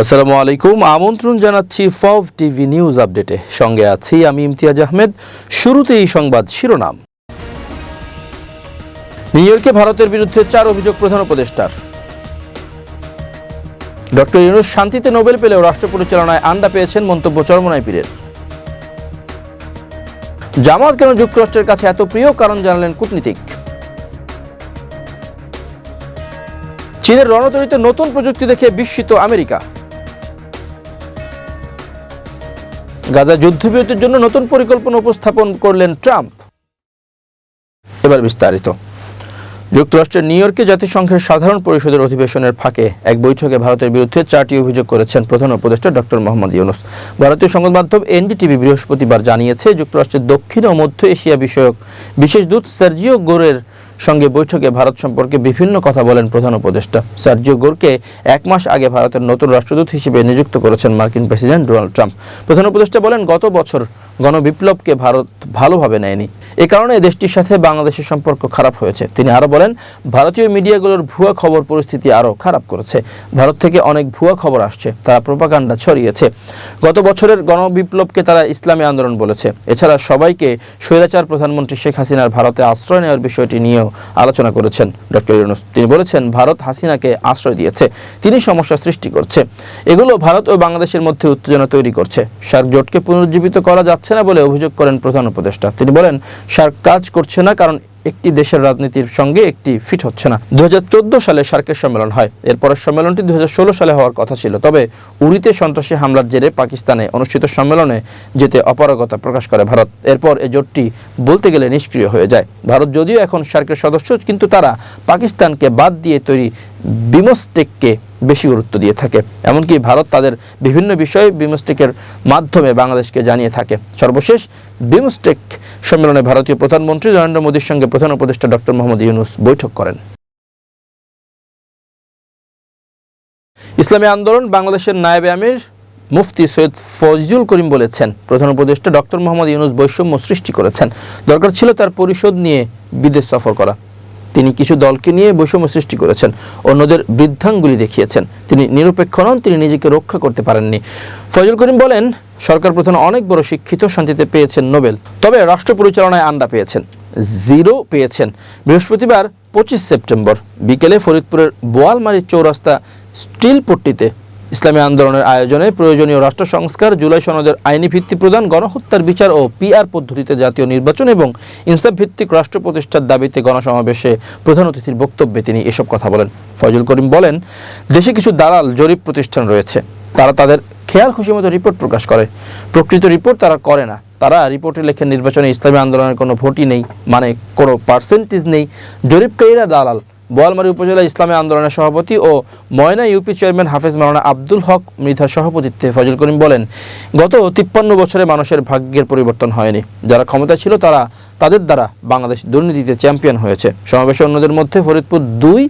আসসালামু আলাইকুম। আমন্ত্রণ জানাচ্ছি ফভ টিভি নিউজ আপডেটে। সঙ্গে আছি আমি ইমতিয়াজ আহমেদ। শুরুতেই সংবাদ শিরোনাম। নিউ ইয়র্কে ভারতের বিরুদ্ধে চার অভিযোগ প্রধান উপদেষ্টার। ডক্টর ইউনুস শান্তিতে নোবেল পেলেও রাষ্ট্র পরিচালনায় আন্ডা পেয়েছেন মন্তব্য চরমনাই পীরের। জামাত কেন যুক্তরাষ্ট্রের কাছে এত প্রিয় কারণ জানালেন কূটনীতিক। চীনের রণতরীতে নতুন প্রযুক্তি দেখে বিস্মিত আমেরিকা। গাজা যুদ্ধবিরতির জন্য নতুন পরিকল্পনা উপস্থাপন করলেন ট্রাম্প। এবার বিস্তারিত। যুক্তরাষ্ট্রের নিউ ইয়র্কে জাতিসংঘের সাধারণ পরিষদের অধিবেশনের ফাঁকে এক বৈঠকে ভারতের বিরুদ্ধে চারটি অভিযোগ করেছেন প্রধান উপদেষ্টা ডক্টর মোহাম্মদ ইউনুস। ভারতীয় সংবাদ মাধ্যম এনডিটিভি বৃহস্পতিবার জানিয়েছে, যুক্তরাষ্ট্রের দক্ষিণ ও মধ্য এশিয়া বিষয়ক বিশেষ দূত সার্জিও গোরের সঙ্গে বৈঠকে ভারত সম্পর্কে বিভিন্ন কথা বলেন প্রধান উপদেষ্টা। সার্জিও গোরকে এক মাস আগে ভারতের নতুন রাষ্ট্রদূত হিসেবে নিযুক্ত করেছেন মার্কিন প্রেসিডেন্ট ডোনাল্ড ট্রাম্প। প্রধান উপদেষ্টা বলেন, গত বছর গণবিপ্লবকে ভারত ভালোভাবে নেয়নি। এ কারণে দেশটির সাথে বাংলাদেশের সম্পর্ক খারাপ হয়েছে। তিনি আরও বলেন, ভারতীয় মিডিয়াগুলোর ভুয়া খবর পরিস্থিতি আরও খারাপ করেছে। ভারত থেকে অনেক ভুয়া খবর আসছে, তারা প্রোপাগান্ডা ছড়িয়েছে। গত বছরের গণবিপ্লবকে তারা ইসলামী আন্দোলন বলেছে। এছাড়া সবাইকে স্বৈরাচার প্রধানমন্ত্রী শেখ হাসিনার ভারতে আশ্রয় নেওয়ার বিষয়টি নিয়েও আলোচনা করেছেন ডক্টর ইউনুস। তিনি বলেছেন, ভারত হাসিনাকে আশ্রয় দিয়েছে। তিনি সমস্যা সৃষ্টি করছে। এগুলো ভারত ও বাংলাদেশের মধ্যে উত্তেজনা তৈরি করছে। সার্ক জোটকে পুনরুজ্জীবিত করা যাচ্ছে না বলে অভিযোগ করেন প্রধান উপদেষ্টা। তিনি বলেন সার্ক কাজ করছে না, কারণ একটি দেশের রাজনীতির সঙ্গে একটি ফিট হচ্ছে না। দু হাজার চোদ্দ সালে সার্কের সম্মেলন হয়। এরপরের সম্মেলনটি দু হাজার ষোলো সালে হওয়ার কথা ছিল। তবে উড়িতে সন্ত্রাসী হামলার জেরে পাকিস্তানে অনুষ্ঠিত সম্মেলনে যেতে অপারগতা প্রকাশ করে ভারত। এরপর এ জোটটি বলতে গেলে নিষ্ক্রিয় হয়ে যায়। ভারত যদিও এখন সার্কের সদস্য, কিন্তু তারা পাকিস্তানকে বাদ দিয়ে তৈরি বিমস্টেককে বেশি গুরুত্ব দিয়ে থাকে। এমনকি ভারত তাদের বিভিন্ন বিষয়ে বিমস্টেকের মাধ্যমে বাংলাদেশকে জানিয়ে থাকে। সর্বশেষ বিমস্টেক সম্মেলনে ভারতীয় প্রধানমন্ত্রী নরেন্দ্র মোদীর সঙ্গে প্রধান উপদেষ্টা ডক্টর মোহাম্মদ ইউনুস বৈঠক করেন। ইসলামী আন্দোলন বাংলাদেশের নায়েবে আমির মুফতি সৈয়দ ফজলুল করিম বলেছেন, প্রধান উপদেষ্টা ডক্টর মোহাম্মদ ইউনুস বৈষম্য সৃষ্টি করেছেন। দরকার ছিল তার পরিষদ নিয়ে বিদেশ সফর করা। তিনি কিছু দলকে নিয়ে বৈষম্য সৃষ্টি করেছেন, অন্যদের বৃদ্ধাঙ্গুলি দেখিয়েছেন। তিনি নিরপেক্ষ নন, তিনি নিজেকে রক্ষা করতে পারেননি। ফজল করিম বলেন, সরকার প্রধান অনেক বড় শিক্ষিত শান্তিতে পেয়েছেন নোবেল, তবে রাষ্ট্র পরিচালনায় আন্ডা পেয়েছেন, জিরো পেয়েছেন। বৃহস্পতিবার পঁচিশ সেপ্টেম্বর বিকেলে ফরিদপুরের বোয়ালমারি চৌরাস্তা স্টিল পট্টিতে ইসলামী আন্দোলনের আয়োজনে প্রয়োজনীয় রাষ্ট্র সংস্কার, জুলাই সনদের আইনি ভিত্তি প্রদান, গণহত্যার বিচার ও পিআর পদ্ধতিতে জাতীয় নির্বাচন এবং ইনসাফ ভিত্তিক রাষ্ট্র প্রতিষ্ঠার দাবিতে গণসমাবেশে প্রধান অতিথির বক্তব্যে তিনি এসব কথা বলেন। ফয়জুল করিম বলেন, দেশে কিছু দালাল জরিপ প্রতিষ্ঠান রয়েছে। তারা তাদের খেয়াল খুশি মতো রিপোর্ট প্রকাশ করে। প্রকৃত রিপোর্ট তারা করে না। তারা রিপোর্টে লেখেন, নির্বাচনে ইসলামী আন্দোলনের কোনো ভোটই নেই। মানে কোনো পার্সেন্টেজ নেই। জরিপকারীরা দালাল। বোয়ালমারী উপজেলা ইসলামী আন্দোলনের সভাপতি ও ময়না ইউপি চেয়ারম্যান হাফেজ মাওলানা আব্দুল হক মৃধার সভাপতিত্বে ফজল করিম বলেন, গত তিপ্পান্ন বছরে মানুষের ভাগ্যের পরিবর্তন হয়নি। যারা ক্ষমতা ছিল তারা তাদের দ্বারা বাংলাদেশ দুর্নীতিতে চ্যাম্পিয়ন হয়েছে। সমাবেশে অন্যদের মধ্যে ফরিদপুর দুই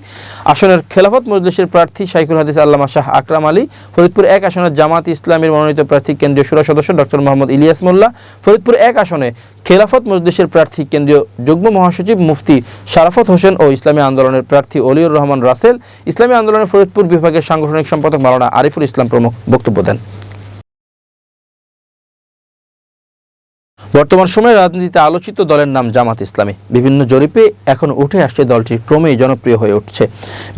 আসনের খেলাফত মজলিসের প্রার্থী শাইখুল হাদিস আল্লামা শাহ আকরাম আলী, ফরিদপুর এক আসনের জামাত ইসলামের মনোনীত প্রার্থী কেন্দ্রীয় সুরা সদস্য ডক্টর মোহাম্মদ ইলিয়াস মোল্লা, ফরিদপুর এক আসনে খেলাফত মজলিসের প্রার্থী কেন্দ্রীয় যুগ্ম মহাসচিব মুফতি শারাফত হোসেন ও ইসলামী আন্দোলনের প্রার্থী অলিউর রহমান রাসেল। ইসলামী আন্দোলনের ফরিদপুর বিভাগের সাংগঠনিক সম্পাদক মাওলানা আরিফুল ইসলাম প্রমুখ বক্তব্য দেন। বর্তমান সময়ে রাজনীতিতে আলোচিত দলের নাম জামাত ইসলামী। বিভিন্ন জরিপে এখন উঠে আসছে দলটি ক্রমেই জনপ্রিয় হয়ে উঠছে।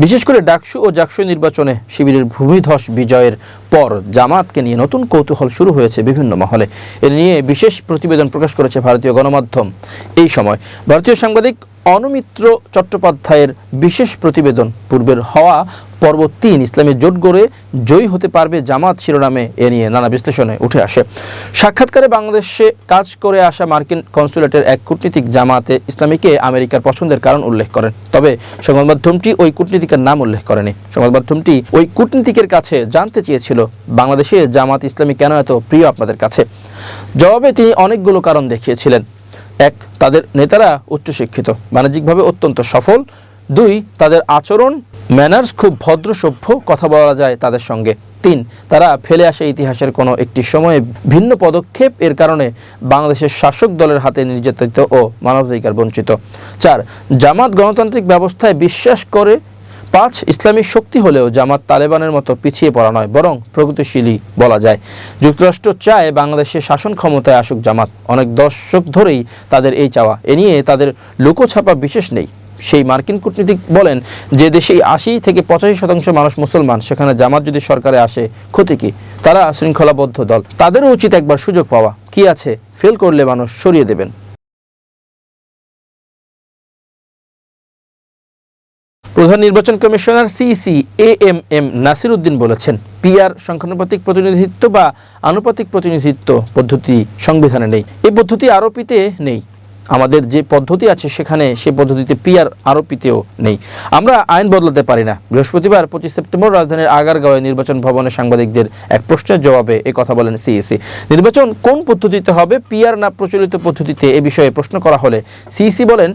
বিশেষ করে ডাকসু ও জাকসু নির্বাচনে শিবিরের ভূমিধস বিজয়ের পর জামাতকে নিয়ে নতুন কৌতূহল শুরু হয়েছে বিভিন্ন মহলে। এ নিয়ে বিশেষ প্রতিবেদন প্রকাশ করেছে ভারতীয় গণমাধ্যম। এই সময় ভারতীয় সাংবাদিক অনুমিত্র চট্টোপাধ্যায়ের বিশেষ প্রতিবেদন পূর্বের হওয়া পর্ব তিন, ইসলামী জোট গড়ে জয়ী হতে পারবে জামাত শিরোনামে এ নিয়ে নানা বিশ্লেষণে উঠে আসে। সাক্ষাৎকারে বাংলাদেশে কাজ করে আসা মার্কিন কনসুলেটের এক কূটনীতিক জামাতে ইসলামীকে আমেরিকার পছন্দের কারণ উল্লেখ করেন। তবে সংবাদ মাধ্যমটি ওই কূটনীতিকের নাম উল্লেখ করেনি। সংবাদ মাধ্যমটি ওই কূটনীতিকের কাছে জানতে চেয়েছিল, বাংলাদেশে জামাত ইসলামী কেন এত প্রিয় আপনাদের কাছে? জবাবে তিনি অনেকগুলো কারণ দেখিয়েছিলেন। এক, তাদের নেতারা উচ্চশিক্ষিত, বাণিজ্যিকভাবে অত্যন্ত সফল। দুই, তাদের আচরণ ম্যানার্স খুব ভদ্র, সভ্য, কথা বলা যায় তাদের সঙ্গে। তিন, তারা ফেলে আসে ইতিহাসের কোনো একটি সময়ে ভিন্ন পদক্ষেপ, এর কারণে বাংলাদেশের শাসক দলের হাতে নির্যাতিত ও মানবাধিকার বঞ্চিত। চার, জামাত গণতান্ত্রিক ব্যবস্থায় বিশ্বাস করে পাঁচ ইসলামী শক্তি হলেও জামাত তালেবানের মতো পিছিয়ে পড়া নয়, বরং প্রগতিশীলই বলা যায়। যুক্তরাষ্ট্র চায় বাংলাদেশে শাসন ক্ষমতায় আসুক জামাত। অনেক দশক ধরেই তাদের এই চাওয়া। এ নিয়ে তাদের লুকোছাপা বিশেষ নেই। সেই মার্কিন কূটনীতিক বলেন, যে দেশে আশি থেকে পঁচাশি শতাংশ মানুষ মুসলমান, সেখানে জামাত যদি সরকারে আসে, ক্ষতি কি? তারা শৃঙ্খলাবদ্ধ দল। তাদেরও উচিত একবার সুযোগ পাওয়া। কি আছে? ফেল করলে মানুষ সরিয়ে দেবেন। প্রধান নির্বাচন commissioner CEC A M M Nasir Uddin বলেছেন, পিআর সংখ্যানুপাতিক প্রতিনিধিত্ব বা আনুপাতিক প্রতিনিধিত্ব পদ্ধতি সংবিধানে নেই। এই পদ্ধতি আরোপিতে নেই। আমাদের যে পদ্ধতি আছে সেখানে সে পদ্ধতিতে পিআর আরোপিতেও নেই। আমরা আইন বদলাতে পারি না। বৃহস্পতিবার পঁচিশ সেপ্টেম্বর রাজধানীর আগারগাঁওয়ে নির্বাচন ভবনে সাংবাদিকদের এক প্রশ্নের জবাবে এ কথা বলেন সিইসি নির্বাচন কোন পদ্ধতিতে হবে, পিআর না প্রচলিত পদ্ধতিতে, এ বিষয়ে প্রশ্ন করা হলে সিইসি বলেন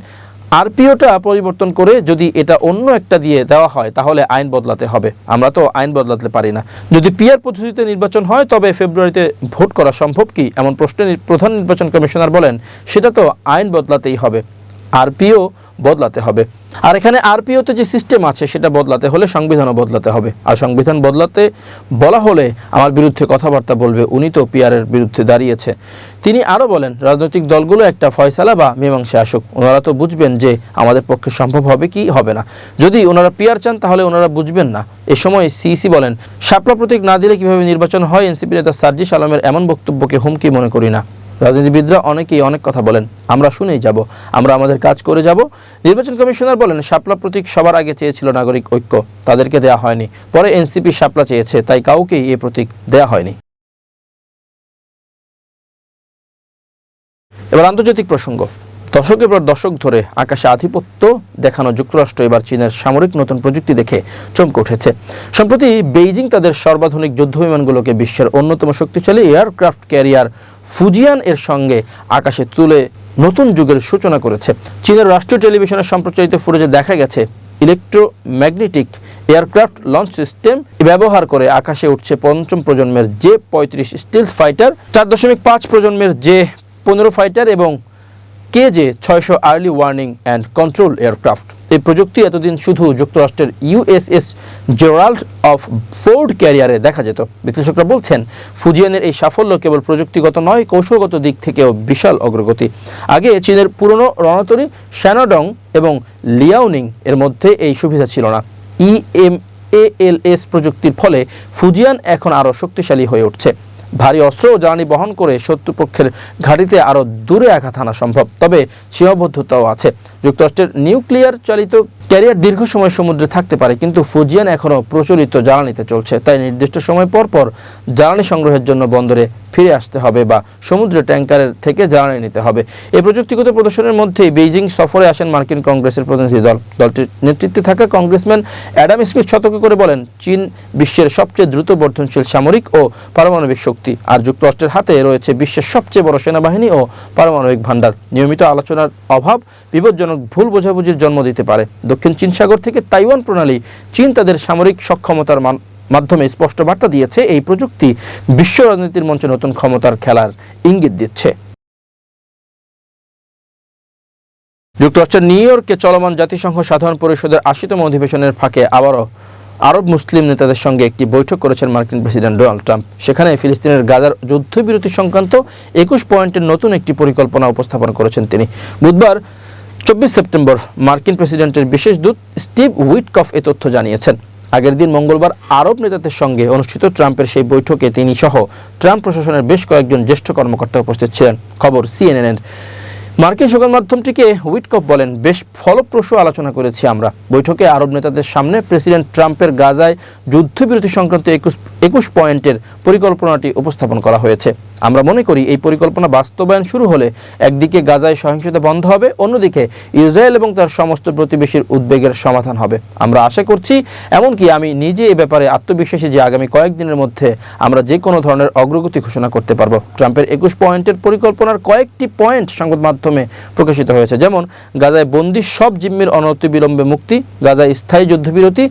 আরপিওটা পরিবর্তন করে যদি এটা অন্য একটা দিয়ে দেওয়া হয়, তাহলে আইন বদলাতে হবে। আমরা তো আইন বদলাতে পারি না। যদি পিআর পদ্ধতিতে নির্বাচন হয়, তবে ফেব্রুয়ারিতে ভোট করা সম্ভব কি? এমন প্রশ্নে প্রধান নির্বাচন কমিশনার বলেন, সেটা তো আইন বদলাতেই হবে। আরপিও বদলাতে হবে। আর এখানে আরপিওতে যে সিস্টেম আছে, সেটা বদলাতে হলে সংবিধানও বদলাতে হবে। আর সংবিধান বদলাতে বলা হলে আমার বিরুদ্ধে কথাবার্তা বলবে, উনি তো পিআরের বিরুদ্ধে দাঁড়িয়েছে। তিনি আরও বলেন, রাজনৈতিক দলগুলো একটা ফয়সালা বা মীমাংসা আসুক। ওনারা তো বুঝবেন যে আমাদের পক্ষে সম্ভব হবে কি হবে না। যদি ওনারা পিআর চান, তাহলে ওনারা বুঝবেন না। এ সময় সিইসি বলেন শাপলা প্রতীক না দিলে কীভাবে নির্বাচন হয়? এনসিপি নেতা সার্জিস আলমের এমন বক্তব্যকে হুমকি মনে করি না। রাজনীতিবিদরা অনেকেই অনেক কথা বলেন, আমরা শুনেই যাব, আমরা আমাদের কাজ করে যাব। নির্বাচন কমিশনার বলেন, শাপলা প্রতীক সবার আগে চেয়েছিল নাগরিক ঐক্য, তাদেরকে দেয়া হয়নি। পরে এনসিপি শাপলা চেয়েছে, তাই কাউকেই এ প্রতীক দেয়া হয়নি। এবার আন্তর্জাতিক প্রসঙ্গ। দশকের পর দশক ধরে আকাশে আধিপত্য দেখানো যুক্তরাষ্ট্র, এবার চীনের সামরিক নতুন প্রযুক্তি দেখে চমকে উঠেছে। সম্প্রতি বেইজিং তাদের সর্বাধুনিক যুদ্ধ বিমানগুলোকে বিশ্বের অন্যতম শক্তিশালী এয়ারক্রাফট ক্যারিয়ার ফুজিয়ান এর সঙ্গে আকাশে তুলে নতুন যুগের সূচনা করেছে। চীনের রাষ্ট্রীয় টেলিভিশনে সম্প্রচারিত ফুটেজে দেখা গেছে, ইলেকট্রোম্যাগনেটিক এয়ারক্রাফট লঞ্চ সিস্টেম ব্যবহার করে আকাশে উঠছে পঞ্চম প্রজন্মের জে পঁয়ত্রিশ স্টিল ফাইটার, চার দশমিক পাঁচ প্রজন্মের জে পনেরো ফাইটার এবং কে যে ছয়শো early warning and control aircraft? এই প্রযুক্তি এতদিন শুধু যুক্তরাষ্ট্রের ইউএসএস জেরাল্ড অফ ফোর্ড ক্যারিয়ারে দেখা যেত। বিশ্লেষকরা বলছেন, ফুজিয়ানের এই সাফল্য কেবল প্রযুক্তিগত নয়, কৌশলগত দিক থেকেও বিশাল অগ্রগতি। আগে চীনের পুরনো রণতরী শ্যানোডং এবং লিয়াওনিং এর মধ্যে এই সুবিধা ছিল না। ইএম এএলএস প্রযুক্তির ফলে ফুজিয়ান এখন আরও শক্তিশালী হয়ে উঠছে। ভারী অস্ত্র ও জ্বালানি বহন করে শত্রুপক্ষের ঘাঁটিতে আরও দূরে আঘাত হানা সম্ভব। তবে সীমাবদ্ধতাও আছে। যুক্তরাষ্ট্রের নিউক্লিয়ার চালিত ক্যারিয়ার দীর্ঘ সময় সমুদ্রে থাকতে পারে, কিন্তু ফুজিয়ান এখনও প্রচলিত জ্বালানিতে চলছে। তাই নির্দিষ্ট সময় পর পর জ্বালানি সংগ্রহের জন্য বন্দরে ফিরে আসতে হবে বা সমুদ্রে ট্যাঙ্কারের থেকে জ্বালানি নিতে হবে। এই প্রযুক্তিগত প্রদর্শনের মধ্যেই বেইজিং সফরে আসেন মার্কিন কংগ্রেসের প্রতিনিধি দল। দলটির নেতৃত্বে থাকা কংগ্রেসম্যান অ্যাডাম স্মিথ সতর্ক করে বলেন, চীন বিশ্বের সবচেয়ে দ্রুত বর্ধনশীল সামরিক ও পারমাণবিক শক্তি। আর যুক্তরাষ্ট্রের হাতে রয়েছে বিশ্বের সবচেয়ে বড় সেনাবাহিনী ও পারমাণবিক ভাণ্ডার। নিয়মিত আলোচনার অভাব বিপজ্জনক ভুল বোঝাবুঝির জন্ম দিতে পারে। দক্ষিণ চীন সাগর থেকে তাইওয়ান প্রণালী চীন তাদের সামরিক সক্ষমতার মান মাধ্যমে স্পষ্ট বার্তা দিয়েছে, এই প্রযুক্তি বিশ্ব রাজনীতির মঞ্চে নতুন ক্ষমতার খেলার ইঙ্গিত দিচ্ছে। যুক্তরাষ্ট্রের নিউ ইয়র্কে চলমান জাতিসংঘ সাধারণ পরিষদের আশিতম অধিবেশনের ফাঁকে আবারও আরব মুসলিম নেতাদের সঙ্গে একটি বৈঠক করেছেন মার্কিন প্রেসিডেন্ট ডোনাল্ড ট্রাম্প। সেখানে ফিলিস্তিনের গাজার যুদ্ধবিরতি সংক্রান্ত একুশ পয়েন্টের নতুন একটি পরিকল্পনা উপস্থাপন করেছেন তিনি। বুধবার চব্বিশ সেপ্টেম্বর মার্কিন প্রেসিডেন্টের বিশেষ দূত স্টিভ উইটকফ এ তথ্য জানিয়েছেন। আগের দিন মঙ্গলবার আরব নেতাদের সঙ্গে অনুষ্ঠিত ট্রাম্পের সেই বৈঠকে তিনি সহ ট্রাম্প প্রশাসনের বেশ কয়েকজন জ্যেষ্ঠ কর্মকর্তা উপস্থিত ছিলেন। খবর সিএনএনের। মার্কিন সংবাদ মাধ্যমটিকে উইটকপ বলেন, বেশ ফলপ্রসূ আলোচনা করেছি আমরা। বৈঠকে আরব নেতাদের সামনে প্রেসিডেন্ট ট্রাম্পের গাজায় যুদ্ধবিরতি সংক্রান্ত একুশ একুশ পয়েন্টের পরিকল্পনাটি উপস্থাপন করা হয়েছে। আমরা মনে করি এই পরিকল্পনা বাস্তবায়ন শুরু হলে একদিকে গাজায় সহিংসতা বন্ধ হবে, অন্যদিকে ইসরায়েল এবং তার সমস্ত প্রতিবেশীর উদ্বেগের সমাধান হবে। আমরা আশা করছি, এমনকি আমি নিজে এ ব্যাপারে আত্মবিশ্বাসী যে আগামী কয়েকদিনের মধ্যে আমরা যে কোনো ধরনের অগ্রগতি ঘোষণা করতে পারব। ট্রাম্পের একুশ পয়েন্টের পরিকল্পনার কয়েকটি পয়েন্ট সংবাদ মাধ্যমে প্রকাশিত হয়েছে। যেমন, গাজায় বন্দি সব জিম্মির অনতিবিলম্বে মুক্তি, গাজায় স্থায়ী যুদ্ধবিরতি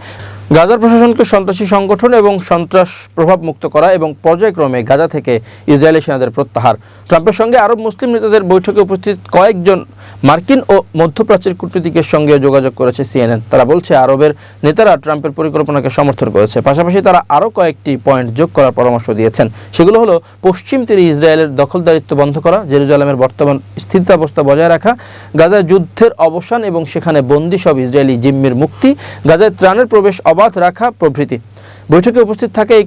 গাজার প্রশাসনকে সন্ত্রাসী সংগঠন এবং সন্ত্রাস প্রভাব মুক্ত করা এবং পর্যায়ক্রমে গাজা থেকে ইসরায়েলি সেনাদের প্রত্যাহার। ট্রাম্পের সঙ্গে আরব মুসলিম নেতাদের বৈঠকে উপস্থিত কয়েকজন মার্কিন ও মধ্যপ্রাচ্যের কূটনীতিকের সঙ্গে যোগাযোগ করেছে সিএনএন। তারা বলছে, আরবের নেতারা ট্রাম্পের পরিকল্পনাকে সমর্থন করেছে। পাশাপাশি তারা আরও কয়েকটি পয়েন্ট যোগ করার পরামর্শ দিয়েছেন। সেগুলো হলো, পশ্চিম তীরে ইসরায়েলের দখলদারিত্ব বন্ধ করা, জেরুজালেমের বর্তমান স্থিতাবস্থা বজায় রাখা, গাজায় যুদ্ধের অবসান এবং সেখানে বন্দী সব ইসরায়েলি জিম্মির মুক্তি, গাজায় ত্রাণের প্রবেশ অবাধ রাখা প্রভৃতি। বৈঠকে উপস্থিত থাকে এই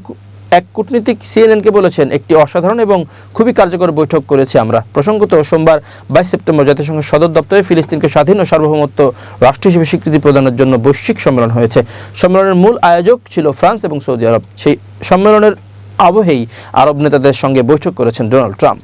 এক কূটনীতিক সিএনএনকে বলেছেন, একটি অসাধারণ এবং খুবই কার্যকর বৈঠক করেছি আমরা। প্রসঙ্গত, সোমবার বাইশ সেপ্টেম্বর জাতিসংঘের সদর দপ্তরে ফিলিস্তিনকে স্বাধীন ও সার্বভৌমত্ব রাষ্ট্র হিসেবে স্বীকৃতি প্রদানের জন্য বৈশ্বিক সম্মেলন হয়েছে। সম্মেলনের মূল আয়োজক ছিল ফ্রান্স এবং সৌদি আরব। সেই সম্মেলনের আবহেই আরব নেতাদের সঙ্গে বৈঠক করেছেন ডোনাল্ড ট্রাম্প।